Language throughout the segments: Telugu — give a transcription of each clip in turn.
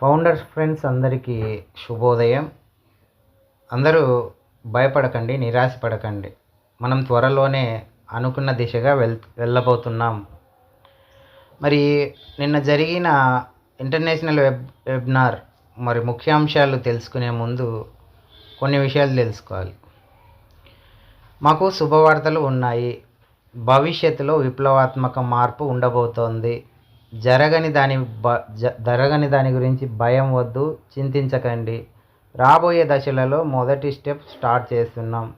ఫౌండర్స్ ఫ్రెండ్స్ అందరికీ శుభోదయం. అందరూ భయపడకండి నిరాశపడకండి. మనం త్వరలోనే అనుకున్న దిశగా వెళ్ వెళ్ళబోతున్నాం. మరి నిన్న జరిగిన ఇంటర్నేషనల్ వెబ్ వెబినార్ మరి ముఖ్యాంశాలు తెలుసుకునే ముందు కొన్ని విషయాలు తెలుసుకోవాలి. మాకు శుభవార్తలు ఉన్నాయి. భవిష్యత్తులో విప్లవాత్మక మార్పు ఉండబోతోంది. జరగని దాని బ జ జరగని దాని గురించి భయం వద్దు చింతించకండి. రాబోయే దశలలో మొదటి స్టెప్ స్టార్ట్ చేస్తున్నాం.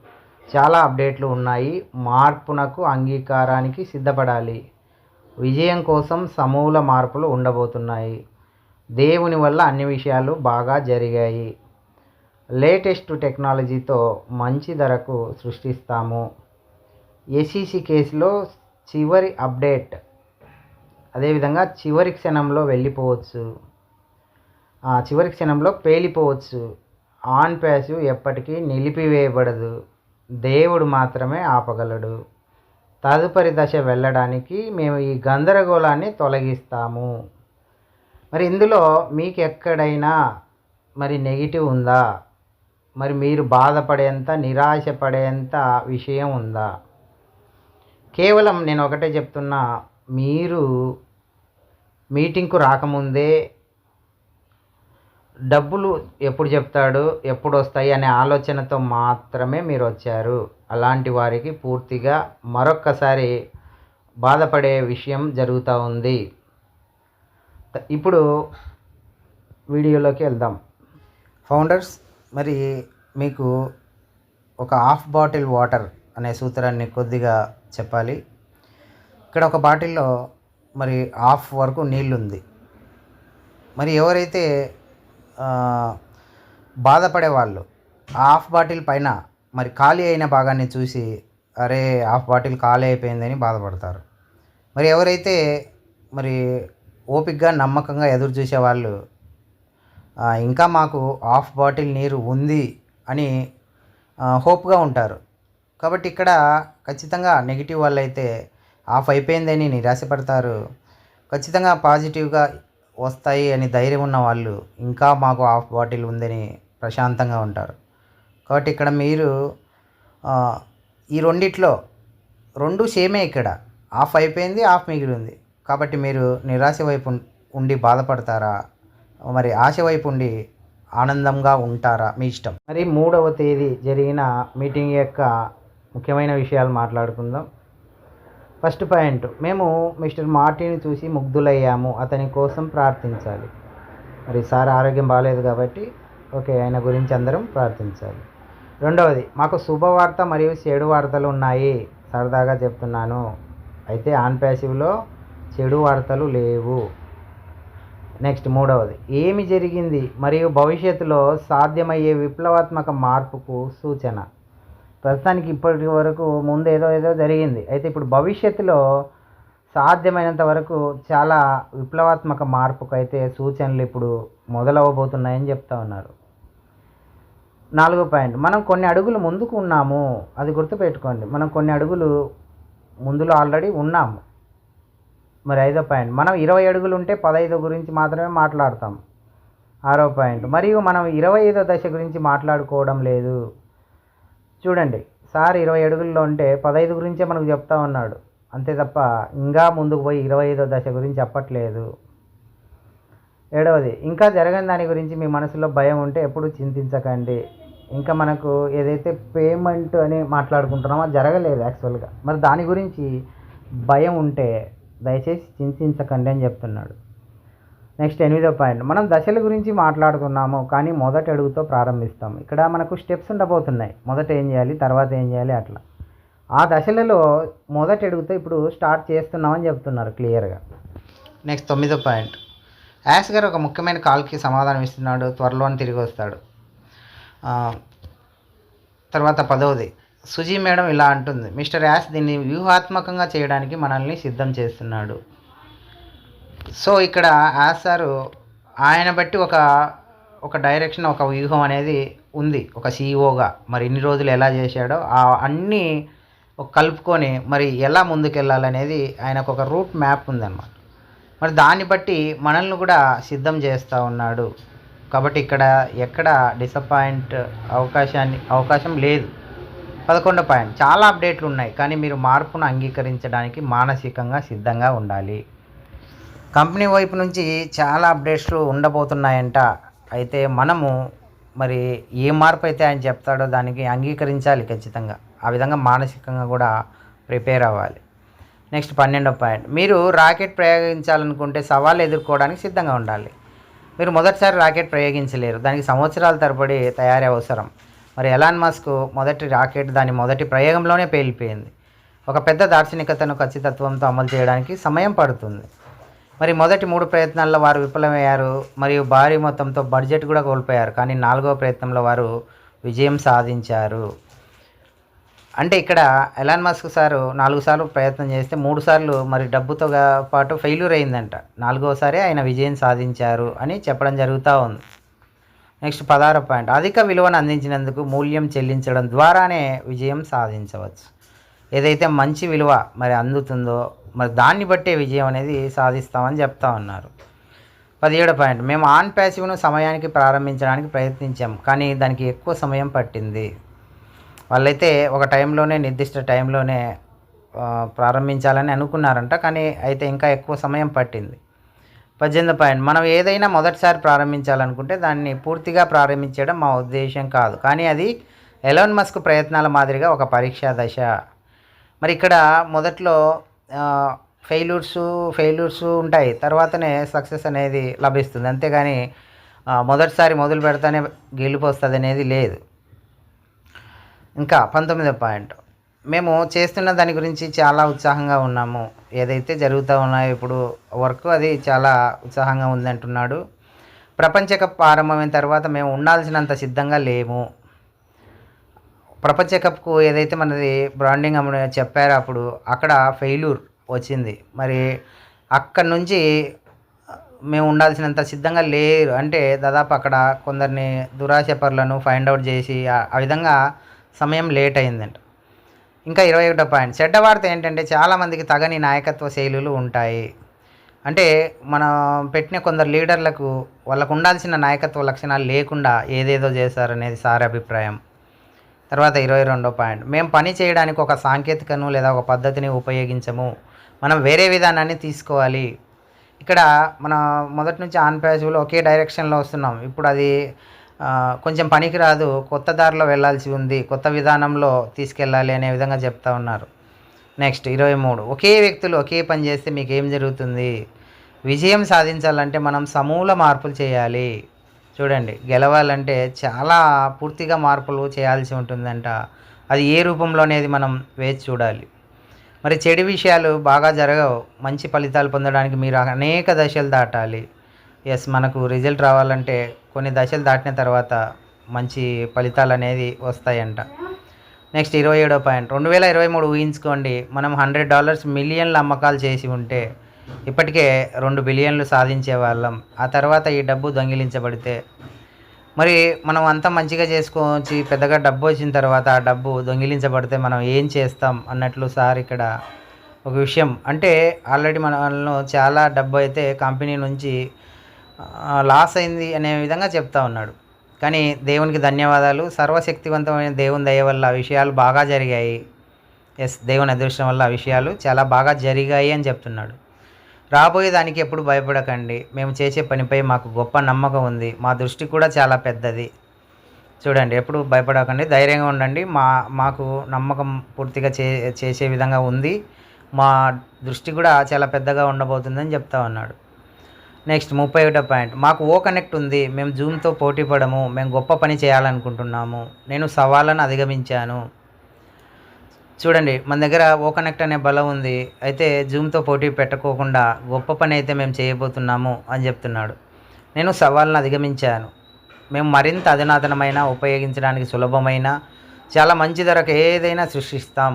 చాలా అప్డేట్లు ఉన్నాయి. మార్పునకు అంగీకారానికి సిద్ధపడాలి. విజయం కోసం సమూల మార్పులు ఉండబోతున్నాయి. దేవుని వల్ల అన్ని విషయాలు బాగా జరిగాయి. లేటెస్ట్ టెక్నాలజీతో మంచి ధరకు సృష్టిస్తాము. ఎస్ఈసి కేసులో చివరి అప్డేట్. అదేవిధంగా చివరి క్షణంలో వెళ్ళిపోవచ్చు. ఆ చివరి క్షణంలో పేలిపోవచ్చు. ఆన్ ప్యాసివ్ ఎప్పటికీ నిలిపివేయబడదు. దేవుడు మాత్రమే ఆపగలడు. తదుపరి దశ వెళ్ళడానికి మేము ఈ గందరగోళాన్ని తొలగిస్తాము. మరి ఇందులో మీకు ఎక్కడైనా మరి నెగిటివ్ ఉందా? మరి మీరు బాధపడేంత నిరాశపడేంత విషయం ఉందా? కేవలం నేను ఒకటే చెప్తున్నా మీరు మీటింగ్కు రాకముందే డబ్బులు ఎప్పుడు చెప్తాడు ఎప్పుడు వస్తాయి అనే ఆలోచనతో మాత్రమే మీరు వచ్చారు అలాంటి వారికి పూర్తిగా మరొక్కసారి బాధపడే విషయం జరుగుతూ ఉంది. ఇప్పుడు వీడియోలోకి వెళ్దాం. ఫౌండర్స్ మరి మీకు ఒక హాఫ్ బాటిల్ వాటర్ అనే సూత్రాన్ని కొద్దిగా చెప్పాలి. ఇక్కడ ఒక బాటిల్లో మరి హాఫ్ వరకు నీళ్ళు ఉంది మరి ఎవరైతే బాధపడే వాళ్ళు హాఫ్ బాటిల్ పైన మరి ఖాళీ అయిన భాగాన్ని చూసి అరే హాఫ్ బాటిల్ ఖాళీ అయిపోయిందని బాధపడతారు. మరి ఎవరైతే మరి ఓపికగా నమ్మకంగా ఎదురు చూసేవాళ్ళు ఇంకా మాకు హాఫ్ బాటిల్ నీరు ఉంది అని హోప్గా ఉంటారు. కాబట్టి ఇక్కడ ఖచ్చితంగా నెగిటివ్ వాళ్ళు అయితే ఆఫ్ అయిపోయిందని నిరాశపడతారు. ఖచ్చితంగా పాజిటివ్గా వస్తాయి అని ధైర్యం ఉన్న వాళ్ళు ఇంకా మాకు ఆఫ్ బాటిల్ ఉందని ప్రశాంతంగా ఉంటారు. కాబట్టి ఇక్కడ మీరు ఈ రెండిట్లో రెండు సేమే ఇక్కడ. ఆఫ్ అయిపోయింది ఆఫ్ మిగిలి ఉంది కాబట్టి మీరు నిరాశ వైపు ఉండి బాధపడతారా? మరి ఆశ వైపు ఉండి ఆనందంగా ఉంటారా? మీ ఇష్టం. మరి మూడవ తేదీ జరిగిన మీటింగ్ యొక్క ముఖ్యమైన విషయాలు మాట్లాడుకుందాం. ఫస్ట్ పాయింట్ మేము మిస్టర్ మార్టిని చూసి ముగ్ధులయ్యాము. అతని కోసం ప్రార్థించాలి. మరి సార్ ఆరోగ్యం బాగాలేదు కాబట్టి ఓకే ఆయన గురించి అందరం ప్రార్థించాలి. రెండవది మాకు శుభవార్త మరియు చెడు వార్తలు ఉన్నాయి. సరదాగా చెప్తున్నాను. అయితే ఆన్ ప్యాసివ్లో చెడు వార్తలు లేవు. నెక్స్ట్ మూడవది ఏమి జరిగింది మరియు భవిష్యత్తులో సాధ్యమయ్యే విప్లవాత్మక మార్పుకు సూచన. ప్రస్తుతానికి ఇప్పటి వరకు ముందు ఏదో ఏదో జరిగింది. అయితే ఇప్పుడు భవిష్యత్తులో సాధ్యమైనంత వరకు చాలా విప్లవాత్మక మార్పుకు అయితే సూచనలు ఇప్పుడు మొదలవ్వబోతున్నాయని చెప్తా ఉన్నారు. నాలుగో పాయింట్. మనం కొన్ని అడుగులు ముందుకు ఉన్నాము. అది గుర్తుపెట్టుకోండి. మనం కొన్ని అడుగులు ముందులో ఆల్రెడీ ఉన్నాము. మరి ఐదో పాయింట్. మనం ఇరవై అడుగులు ఉంటే పదహైదు గురించి మాత్రమే మాట్లాడతాం. ఆరో పాయింట్. మరియు మనం ఇరవై ఐదో దశ గురించి మాట్లాడుకోవడం లేదు. చూడండి సార్ ఇరవై అడుగుల్లో ఉంటే పదహైదు గురించే మనకు చెప్తా ఉన్నాడు. అంతే తప్ప ఇంకా ముందుకు పోయి ఇరవై ఐదో దశ గురించి చెప్పట్లేదు. ఏడవది ఇంకా జరగని దాని గురించి మీ మనసులో భయం ఉంటే ఎప్పుడు చింతించకండి. ఇంకా మనకు ఏదైతే పేమెంట్ అని మాట్లాడుకుంటున్నామో జరగలేదు యాక్చువల్గా. మరి దాని గురించి భయం ఉంటే దయచేసి చింతించకండి అని చెప్తున్నాడు. నెక్స్ట్ ఎనిమిదో పాయింట్. మనం దశల గురించి మాట్లాడుతున్నాము కానీ మొదటి అడుగుతో ప్రారంభిస్తాం. ఇక్కడ మనకు స్టెప్స్ ఉండబోతున్నాయి. మొదట ఏం చేయాలి తర్వాత ఏం చేయాలి అట్లా. ఆ దశలలో మొదటి అడుగుతో ఇప్పుడు స్టార్ట్ చేస్తున్నామని చెప్తున్నారు క్లియర్గా. నెక్స్ట్ తొమ్మిదో పాయింట్. యాస్ గారు ఒక ముఖ్యమైన కాల్కి సమాధానం ఇస్తున్నాడు త్వరలోనే తిరిగి వస్తాడు. తర్వాత పదవది. సుజీ మేడం ఇలా అంటుంది. మిస్టర్ యాస్ దీన్ని వ్యూహాత్మకంగా చేయడానికి మనల్ని సిద్ధం చేస్తున్నాడు. సో ఇక్కడ యాజ్ సారు ఆయన బట్టి ఒక ఒక డైరెక్షన్ ఒక వ్యూహం అనేది ఉంది ఒక సీఈఓగా మరి ఇన్ని రోజులు ఎలా చేశాడో ఆ అన్నీ కలుపుకొని మరి ఎలా ముందుకెళ్ళాలనేది ఆయనకు ఒక రూట్ మ్యాప్ ఉందన్నమాట. మరి దాన్ని బట్టి మనల్ని కూడా సిద్ధం చేస్తూ ఉన్నాడు. కాబట్టి ఇక్కడ ఎక్కడ డిసప్పాయింట్ అవకాశాన్ని అవకాశం లేదు. పదకొండో పాయింట్. చాలా అప్డేట్లు ఉన్నాయి కానీ మీరు మార్పును అంగీకరించడానికి మానసికంగా సిద్ధంగా ఉండాలి. కంపెనీ వైపు నుంచి చాలా అప్డేట్స్లు ఉండబోతున్నాయంట. అయితే మనము మరి ఏ మార్పు అయితే ఆయన చెప్తాడో దానికి అంగీకరించాలి ఖచ్చితంగా. ఆ విధంగా మానసికంగా కూడా ప్రిపేర్ అవ్వాలి. నెక్స్ట్ పన్నెండో పాయింట్. మీరు రాకెట్ ప్రయోగించాలనుకుంటే సవాళ్ళు ఎదుర్కోవడానికి సిద్ధంగా ఉండాలి. మీరు మొదటిసారి రాకెట్ ప్రయోగించలేరు. దానికి సంవత్సరాల తరబడి తయారీ అవసరం. మరి ఎలాన్ మస్క్ మొదటి రాకెట్ దాని మొదటి ప్రయోగంలోనే పేలిపోయింది. ఒక పెద్ద దార్శనికతను ఖచ్చితత్వంతో అమలు చేయడానికి సమయం పడుతుంది. మరి మొదటి మూడు ప్రయత్నాల్లో వారు విఫలమయ్యారు మరియు భారీ మొత్తంతో బడ్జెట్ కూడా కోల్పోయారు కానీ నాలుగవ ప్రయత్నంలో వారు విజయం సాధించారు. అంటే ఇక్కడ ఎలాన్ మస్క్ సారు నాలుగు సార్లు ప్రయత్నం చేస్తే మూడు సార్లు మరి డబ్బుతో పాటు ఫెయిల్యూర్ అయిందంట. నాలుగోసారి ఆయన విజయం సాధించారు అని చెప్పడం జరుగుతూ ఉంది. నెక్స్ట్ పదహారు పాయింట్. అధిక విలువను అందించినందుకు మూల్యం చెల్లించడం ద్వారానే విజయం సాధించవచ్చు. ఏదైతే మంచి విలువ మరి అందుతుందో మరి దాన్ని బట్టే విజయం అనేది సాధిస్తామని చెప్తా ఉన్నారు. పదిహేడు పాయింట్ మేము ఆన్ ప్యాసివ్ను సమయానికి ప్రారంభించడానికి ప్రయత్నించాం కానీ దానికి ఎక్కువ సమయం పట్టింది. వాళ్ళైతే ఒక టైంలోనే నిర్దిష్ట టైంలోనే ప్రారంభించాలని అనుకున్నారంట కానీ అయితే ఇంకా ఎక్కువ సమయం పట్టింది. పద్దెనిమిది పాయింట్ మనం ఏదైనా మొదటిసారి ప్రారంభించాలనుకుంటే దాన్ని పూర్తిగా ప్రారంభించడం మా ఉద్దేశం కాదు కానీ అది ఎలోన్ మస్క్ ప్రయత్నాల మాదిరిగా ఒక పరీక్షా దశ మరి ఇక్కడ మొదట్లో ఫెయిల్యూర్స్ ఫెయిల్యూర్స్ ఉంటాయి. తర్వాతనే సక్సెస్ అనేది లభిస్తుంది. అంతేగాని మొదటిసారి మొదలు పెడతానే గెలిపోస్తుంది అనేది లేదు. ఇంకా పంతొమ్మిదో పాయింట్. మేము చేస్తున్న దాని గురించి చాలా ఉత్సాహంగా ఉన్నాము. ఏదైతే జరుగుతూ ఉన్నాయో ఇప్పుడు వర్క్ అది చాలా ఉత్సాహంగా ఉంది అంటున్నాడు ప్రపంచ కప్ ప్రారంభమైన తర్వాత మేము ఉండాల్సినంత సిద్ధంగా లేము. ప్రపంచ కప్కు ఏదైతే మనది బ్రాండింగ్ అమ్మ చెప్పారో అప్పుడు అక్కడ ఫెయిల్యూర్ వచ్చింది. మరి అక్కడ నుంచి మేము ఉండాల్సినంత సిద్ధంగా లేరు. అంటే దాదాపు అక్కడ కొందరిని దురాశపరులను ఫైండ్ అవుట్ చేసి ఆ- ఆ విధంగా సమయం లేట్ అయిందంట. ఇంకా ఇరవై ఒకటో పాయింట్ చెడ్డ వార్త ఏంటంటే చాలామందికి తగని నాయకత్వ శైలులు ఉంటాయి. అంటే మనం పెట్టిన కొందరు లీడర్లకు వాళ్ళకు ఉండాల్సిన నాయకత్వ లక్షణాలు లేకుండా ఏదేదో చేశారనేది సార్ అభిప్రాయం. తర్వాత ఇరవై రెండో పాయింట్. మేము పని చేయడానికి ఒక సాంకేతికను లేదా ఒక పద్ధతిని ఉపయోగించము. మనం వేరే విధానాన్ని తీసుకోవాలి. ఇక్కడ మన మొదటి నుంచి ఆన్ ప్యాసివ్లో ఒకే డైరెక్షన్లో వస్తున్నాం. ఇప్పుడు అది కొంచెం పనికి రాదు. కొత్త దారిలో వెళ్ళాల్సి ఉంది. కొత్త విధానంలో తీసుకెళ్ళాలి అనే విధంగా చెప్తా ఉన్నారు. నెక్స్ట్ ఇరవై మూడు. ఒకే వ్యక్తులు ఒకే పని చేస్తే మీకు ఏం జరుగుతుంది? విజయం సాధించాలంటే మనం సమూల మార్పులు చేయాలి. చూడండి గెలవాలంటే చాలా పూర్తిగా మార్పులు చేయాల్సి ఉంటుందంట. అది ఏ రూపంలో అనేది మనం వేచి చూడాలి. మరి చెడు విషయాలు బాగా జరగవు. మంచి ఫలితాలు పొందడానికి మీరు అనేక దశలు దాటాలి. ఎస్ మనకు రిజల్ట్ రావాలంటే కొన్ని దశలు దాటిన తర్వాత మంచి ఫలితాలు అనేది వస్తాయంట. నెక్స్ట్ ఇరవై ఏడో పాయింట్. రెండు వేల ఇరవై మూడు ఊహించుకోండి. మనం హండ్రెడ్ డాలర్స్ మిలియన్ల అమ్మకాలు చేసి ఉంటే ఇప్పటికే రెండు బిలియన్లు సాధించే వాళ్ళం. ఆ తర్వాత ఈ డబ్బు దొంగిలించబడితే మరి మనం అంతా మంచిగా చేసుకొచ్చి పెద్దగా డబ్బు వచ్చిన తర్వాత ఆ డబ్బు దొంగిలించబడితే మనం ఏం చేస్తాం అన్నట్లు సార్ ఇక్కడ ఒక విషయం. అంటే ఆల్రెడీ మనలో చాలా డబ్బు అయితే కంపెనీ నుంచి లాస్ అయింది అనే విధంగా చెప్తా ఉన్నాడు. కానీ దేవునికి ధన్యవాదాలు. సర్వశక్తివంతమైన దేవుని దయ వల్ల ఆ విషయాలు బాగా జరిగాయి. ఎస్ దేవుని అదృష్టం వల్ల ఆ విషయాలు చాలా బాగా జరిగాయి అని చెప్తున్నాడు. రాబోయే దానికి ఎప్పుడు భయపడకండి. మేము చేసే పనిపై మాకు గొప్ప నమ్మకం ఉంది. మా దృష్టి కూడా చాలా పెద్దది. చూడండి ఎప్పుడు భయపడకండి. ధైర్యంగా ఉండండి. మా మాకు నమ్మకం పూర్తిగా చే చేసే విధంగా ఉంది. మా దృష్టి కూడా చాలా పెద్దగా ఉండబోతుందని చెప్తా ఉన్నాడు. నెక్స్ట్ ముప్పై ఒకటో పాయింట్. మాకు ఓ కనెక్ట్ ఉంది. మేము జూమ్తో పోటీ పడము. మేము గొప్ప పని చేయాలనుకుంటున్నాము. నేను సవాళ్ళను అధిగమించాను. చూడండి మన దగ్గర ఓ కనెక్ట్ అనే బలం ఉంది. అయితే జూమ్తో పోటీ పెట్టుకోకుండా గొప్ప పని అయితే మేము చేయబోతున్నాము అని చెప్తున్నాడు. నేను సవాళ్ళను అధిగమించాను. మేము మరింత అధునాతనమైన ఉపయోగించడానికి సులభమైన చాలా మంచి ధరకు ఏదైనా సృష్టిస్తాం.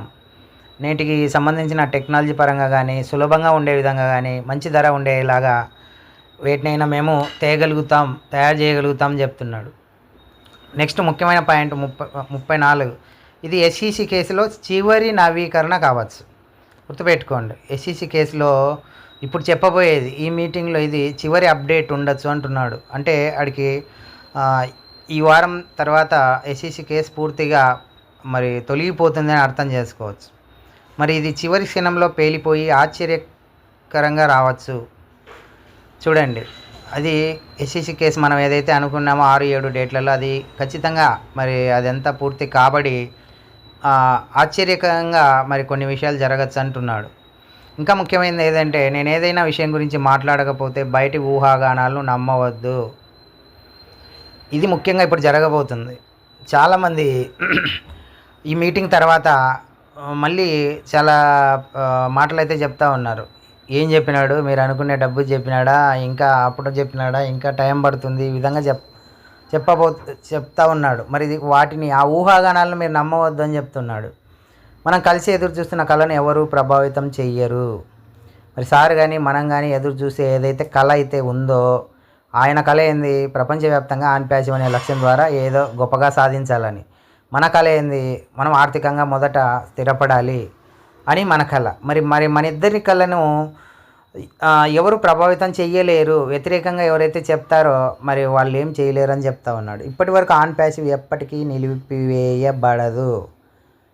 నేటికి సంబంధించిన టెక్నాలజీ పరంగా కానీ సులభంగా ఉండే విధంగా కానీ మంచి ధర ఉండేలాగా వేటినైనా మేము తేయగలుగుతాం తయారు చేయగలుగుతాం చెప్తున్నాడు. నెక్స్ట్ ముఖ్యమైన పాయింట్ ముప్పై ముప్పై నాలుగు. ఇది ఎస్ఈసి కేసులో చివరి నవీకరణ కావచ్చు. గుర్తుపెట్టుకోండి ఎస్ఈసి కేసులో ఇప్పుడు చెప్పబోయేది ఈ మీటింగ్లో ఇది చివరి అప్డేట్ ఉండొచ్చు అంటున్నాడు. అంటే అడికి ఈ వారం తర్వాత ఎస్ఈసి కేసు పూర్తిగా మరి తొలగిపోతుందని అర్థం చేసుకోవచ్చు. మరి ఇది చివరి క్షణంలో పేలిపోయి ఆశ్చర్యకరంగా రావచ్చు. చూడండి అది ఎస్సీసీ కేసు మనం ఏదైతే అనుకున్నామో ఆరు ఏడు డేట్లలో అది ఖచ్చితంగా మరి అదంతా పూర్తి కాబడి ఆశ్చర్యకరంగా మరి కొన్ని విషయాలు జరగచ్చు అంటున్నాడు. ఇంకా ముఖ్యమైనది ఏదంటే నేను ఏదైనా విషయం గురించి మాట్లాడకపోతే బయటి ఊహాగానాలను నమ్మవద్దు. ఇది ముఖ్యంగా ఇప్పుడు జరగబోతుంది. చాలామంది ఈ మీటింగ్ తర్వాత మళ్ళీ చాలా మాటలు అయితే చెప్తా ఉన్నారు. ఏం చెప్పినాడు? మీరు అనుకునే డబ్బు చెప్పినాడా? ఇంకా అప్పుడు చెప్పినాడా? ఇంకా టైం పడుతుంది? ఈ విధంగా చెప్ చెప్పబో చెప్తా ఉన్నాడు. మరి ఇది వాటిని ఆ ఊహాగానాలను మీరు నమ్మవద్దు అని చెప్తున్నాడు. మనం కలిసి ఎదురు చూస్తున్న కళను ఎవరు ప్రభావితం చెయ్యరు. మరి సార్ కానీ మనం కానీ ఎదురు చూసే ఏదైతే కళ అయితే ఉందో ఆయన కళ ఏంది? ప్రపంచవ్యాప్తంగా ఆన్ప్యాసివ్ అనే లక్ష్యం ద్వారా ఏదో గొప్పగా సాధించాలని. మన కళ ఏంది? మనం ఆర్థికంగా మొదట స్థిరపడాలి అని మన కళ. మరి మరి మన ఇద్దరి కళను ఎవరు ప్రభావితం చేయలేరు వ్యతిరేకంగా ఎవరైతే చెప్తారో మరి వాళ్ళు ఏం చేయలేరు అని చెప్తా ఉన్నాడు. ఇప్పటి వరకు ఆన్ ప్యాసివ్ ఎప్పటికీ నిలిపివేయబడదు.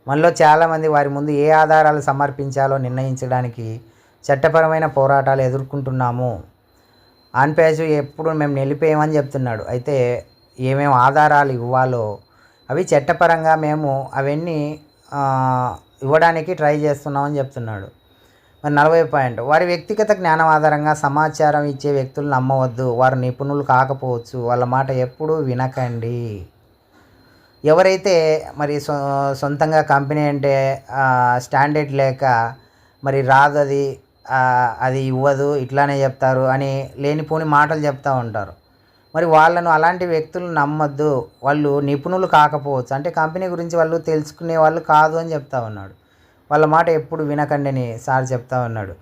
మనలో చాలామంది వారి ముందు ఏ ఆధారాలు సమర్పించాలో నిర్ణయించడానికి చట్టపరమైన పోరాటాలు ఎదుర్కొంటున్నాము. ఆన్ ప్యాసివ్ ఎప్పుడు మేము నిలిపేయమని చెప్తున్నాడు. అయితే ఏమేమి ఆధారాలు ఇవ్వాలో అవి చట్టపరంగా మేము అవన్నీ ఇవ్వడానికి ట్రై చేస్తున్నామని చెప్తున్నాడు. మరి నలభై పాయింట్. వారి వ్యక్తిగత జ్ఞానం ఆధారంగా సమాచారం ఇచ్చే వ్యక్తులు నమ్మవద్దు. వారు నిపుణులు కాకపోవచ్చు. వాళ్ళ మాట ఎప్పుడూ వినకండి. ఎవరైతే మరి సొ సొంతంగా కంపెనీ అంటే స్టాండర్డ్ లేక మరి రాదు అది అది ఇవ్వదు ఇట్లానే చెప్తారు అని లేనిపోని మాటలు చెప్తూ ఉంటారు. మరి వాళ్ళను అలాంటి వ్యక్తులు నమ్మద్దు. వాళ్ళు నిపుణులు కాకపోవచ్చు. అంటే కంపెనీ గురించి వాళ్ళు తెలుసుకునే వాళ్ళు కాదు అని చెప్తా ఉన్నాడు. వాళ్ళ మాట ఎప్పుడు వినకండి అని సార్ చెప్తా ఉన్నాడు.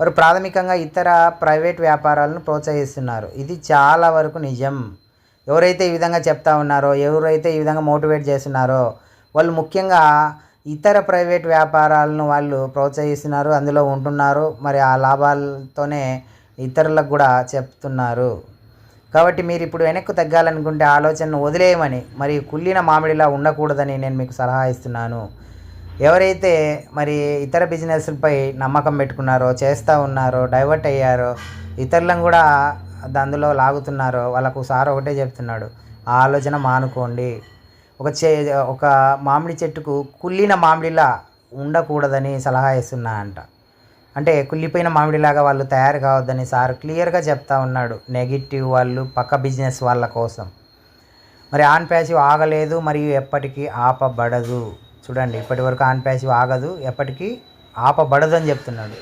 వారు ప్రాథమికంగా ఇతర ప్రైవేట్ వ్యాపారాలను ప్రోత్సహిస్తున్నారు. ఇది చాలా వరకు నిజం. ఎవరైతే ఈ విధంగా చెప్తా ఉన్నారో ఎవరైతే ఈ విధంగా మోటివేట్ చేస్తున్నారో వాళ్ళు ముఖ్యంగా ఇతర ప్రైవేట్ వ్యాపారాలను వాళ్ళు ప్రోత్సహిస్తున్నారు అందులో ఉంటున్నారు. మరి ఆ లాభాలతోనే ఇతరులకు కూడా చెప్తున్నారు. కాబట్టి మీరు ఇప్పుడు వెనక్కు తగ్గాలనుకుంటే ఆలోచనను వదిలేయమని మరి కుళ్ళిన మామిడిలా ఉండకూడదని నేను మీకు సలహా ఇస్తున్నాను. ఎవరైతే మరి ఇతర బిజినెస్లపై నమ్మకం పెట్టుకున్నారో చేస్తూ ఉన్నారో డైవర్ట్ అయ్యారో ఇతరులను కూడా అందులో లాగుతున్నారో వాళ్ళకు సార్ ఒకటే చెప్తున్నాడు ఆ ఆలోచన మానుకోండి. ఒక చే ఒక మామిడి చెట్టుకు కుళ్ళిన మామిడిలా ఉండకూడదని సలహా ఇస్తున్నా అంట. అంటే కుళ్ళిపోయిన మామిడిలాగా వాళ్ళు తయారు కావద్దని సార్ క్లియర్గా చెప్తా ఉన్నాడు నెగిటివ్ వాళ్ళు పక్క బిజినెస్ వాళ్ళ కోసం. మరి ఆన్ ప్యాసివ్ ఆగలేదు మరియు ఎప్పటికీ ఆపబడదు. చూడండి ఇప్పటి వరకు ఆన్ ప్యాసివ్ ఆగదు ఎప్పటికీ ఆపబడదు అని చెప్తున్నాడు.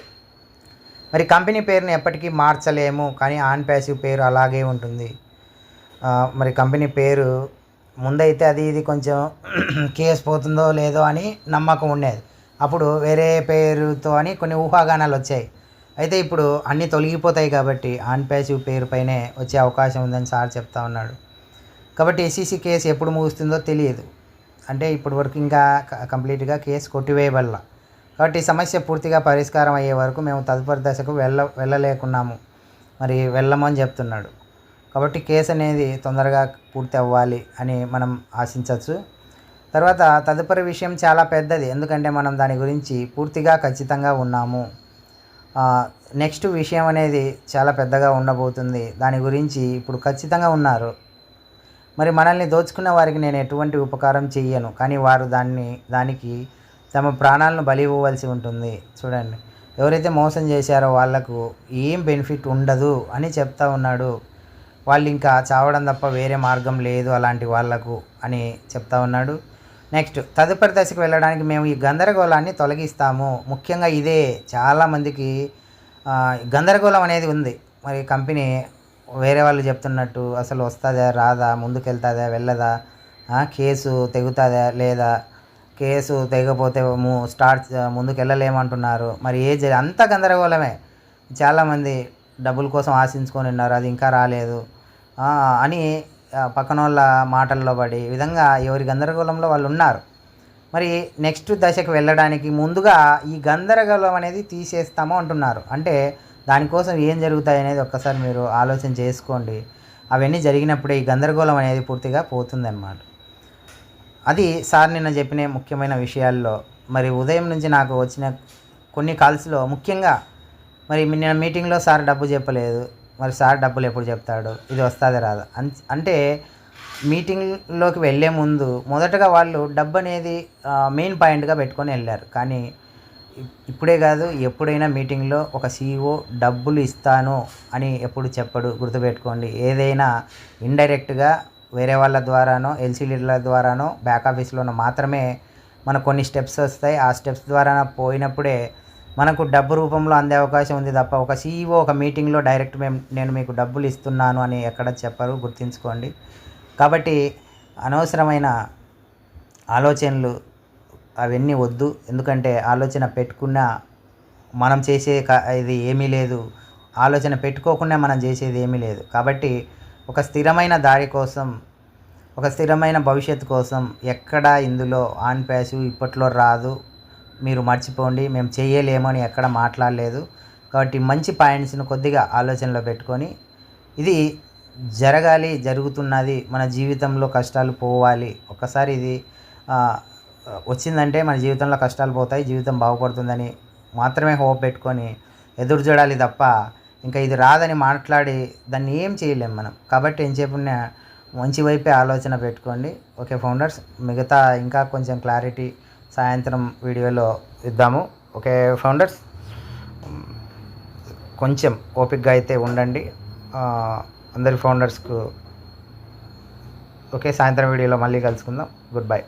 మరి కంపెనీ పేరుని ఎప్పటికీ మార్చలేము కానీ ఆన్ ప్యాసివ్ పేరు అలాగే ఉంటుంది. మరి కంపెనీ పేరు ముందైతే అది ఇది కొంచెం కేసు పోతుందో లేదో అని నమ్మకం ఉండేది. అప్పుడు వేరే పేరుతో అని కొన్ని ఊహాగానాలు వచ్చాయి. అయితే ఇప్పుడు అన్నీ తొలగిపోతాయి కాబట్టి ఆన్ ప్యాసివ్ పేరు పైనే వచ్చే అవకాశం ఉందని సార్ చెప్తా ఉన్నాడు. కాబట్టి ఎస్సీసీ కేసు ఎప్పుడు ముగుస్తుందో తెలియదు. అంటే ఇప్పటి వరకు ఇంకా క- కంప్లీట్గా కేసు కొట్టివేయబడాల. కాబట్టి ఈ సమస్య పూర్తిగా పరిష్కారం అయ్యే వరకు మేము తదుపరి దశకు వెళ్ళ వెళ్ళలేకున్నాము. మరి వెళ్ళమని చెప్తున్నాడు. కాబట్టి కేసు అనేది తొందరగా పూర్తి అవ్వాలి అని మనం ఆశించవచ్చు. తర్వాత తదుపరి విషయం చాలా పెద్దది. ఎందుకంటే మనం దాని గురించి పూర్తిగా ఖచ్చితంగా ఉన్నాము. నెక్స్ట్ విషయం అనేది చాలా పెద్దగా ఉండబోతుంది. దాని గురించి ఇప్పుడు ఖచ్చితంగా ఉన్నారు. మరి మనల్ని దోచుకున్న వారికి నేను ఎటువంటి ఉపకారం చెయ్యను. కానీ వారు దాన్ని దానికి తమ ప్రాణాలను బలి ఇవ్వవలసి ఉంటుంది. చూడండి. ఎవరైతే మోసం చేశారో వాళ్ళకు ఏం బెనిఫిట్ ఉండదు అని చెప్తా ఉన్నాడు. వాళ్ళు ఇంకా చావడం తప్ప వేరే మార్గం లేదు అలాంటి వాళ్ళకు అని చెప్తా ఉన్నాడు. నెక్స్ట్ తదుపరి దశకు వెళ్ళడానికి మేము ఈ గందరగోళాన్ని తొలగిస్తాము. ముఖ్యంగా ఇదే చాలామందికి గందరగోళం అనేది ఉంది. మరి కంపెనీ వేరే వాళ్ళు చెప్తున్నట్టు అసలు వస్తుందా రాదా ముందుకెళ్తుందా వెళ్ళదా కేసు తెగుతుందా లేదా కేసు తెగపోతే మూ స్టార్ట్ ముందుకు వెళ్ళలేమంటున్నారు మరి ఏ జరి అంత గందరగోళమే. చాలామంది డబ్బుల కోసం ఆశించుకొని ఉన్నారు అది ఇంకా రాలేదు. అని పక్కన వాళ్ళ మాటల్లో పడి ఈ విధంగా ఎవరి గందరగోళంలో వాళ్ళు ఉన్నారు. మరి నెక్స్ట్ దశకు వెళ్ళడానికి ముందుగా ఈ గందరగోళం అనేది తీసేస్తాము అంటున్నారు. అంటే దానికోసం ఏం జరుగుతాయి అనేది ఒక్కసారి మీరు ఆలోచన చేసుకోండి. అవన్నీ జరిగినప్పుడు ఈ గందరగోళం అనేది పూర్తిగా పోతుందన్నమాట. అది సార్ నిన్న చెప్పిన ముఖ్యమైన విషయాల్లో మరి ఉదయం నుంచి నాకు వచ్చిన కొన్ని కాల్స్లో ముఖ్యంగా మరి నిన్న మీటింగ్లో సార్ డబ్బు చెప్పలేదు మరి సార్ డబ్బులు ఎప్పుడు చెప్తాడు ఇది వస్తుంది రాదు అన్ అంటే మీటింగ్లోకి వెళ్ళే ముందు మొదటగా వాళ్ళు డబ్బు అనేది మెయిన్ పాయింట్గా పెట్టుకొని వెళ్ళారు. కానీ ఇప్పుడే కాదు ఎప్పుడైనా మీటింగ్లో ఒక సీఈఓ డబ్బులు ఇస్తాను అని ఎప్పుడు చెప్పడు గుర్తుపెట్టుకోండి. ఏదైనా ఇండైరెక్ట్గా వేరే వాళ్ళ ద్వారానో ఎల్సీడీల ద్వారానో బ్యాక్ ఆఫీస్లోనో మాత్రమే మనకు కొన్ని స్టెప్స్ వస్తాయి. ఆ స్టెప్స్ ద్వారా పోయినప్పుడే మనకు డబ్బు రూపంలో అందే అవకాశం ఉంది తప్ప ఒక సీఈఓ ఒక మీటింగ్లో డైరెక్ట్ మేము నేను మీకు డబ్బులు ఇస్తున్నాను అని ఎక్కడ చెప్పరు గుర్తుంచుకోండి. కాబట్టి అనవసరమైన ఆలోచనలు అవన్నీ వద్దు. ఎందుకంటే ఆలోచన పెట్టుకున్న మనం చేసే క- ఇది ఏమీ లేదు. ఆలోచన పెట్టుకోకుండా మనం చేసేది ఏమీ లేదు. కాబట్టి ఒక స్థిరమైన దారి కోసం ఒక స్థిరమైన భవిష్యత్తు కోసం ఎక్కడ ఇందులో ఆన్ ప్యాసివ్ ఇప్పట్లో రాదు. మీరు మర్చిపోండి మేము చేయలేము అని ఎక్కడ మాట్లాడలేదు. కాబట్టి మంచి పాయింట్స్ను కొద్దిగా ఆలోచనలో పెట్టుకొని ఇది జరగాలి జరుగుతున్నది మన జీవితంలో కష్టాలు పోవాలి. ఒకసారి ఇది వచ్చిందంటే మన జీవితంలో కష్టాలు పోతాయి జీవితం బాగుపడుతుందని మాత్రమే హోప్ పెట్టుకొని ఎదురు చూడాలి తప్ప ఇంకా ఇది రాదని మాట్లాడి దాన్ని ఏం చేయలేం మనం. కాబట్టి ఏం చెప్పిన మంచి వైపే ఆలోచన పెట్టుకోండి. ఓకే ఫౌండర్స్ మిగతా ఇంకా కొంచెం క్లారిటీ సాయంత్రం వీడియోలో ఇద్దాము. ఓకే ఫౌండర్స్ కొంచెం ఓపిక్గా అయితే ఉండండి. అందరి ఫౌండర్స్కు ఓకే సాయంత్రం వీడియోలో మళ్ళీ కలుసుకుందాం. Good bye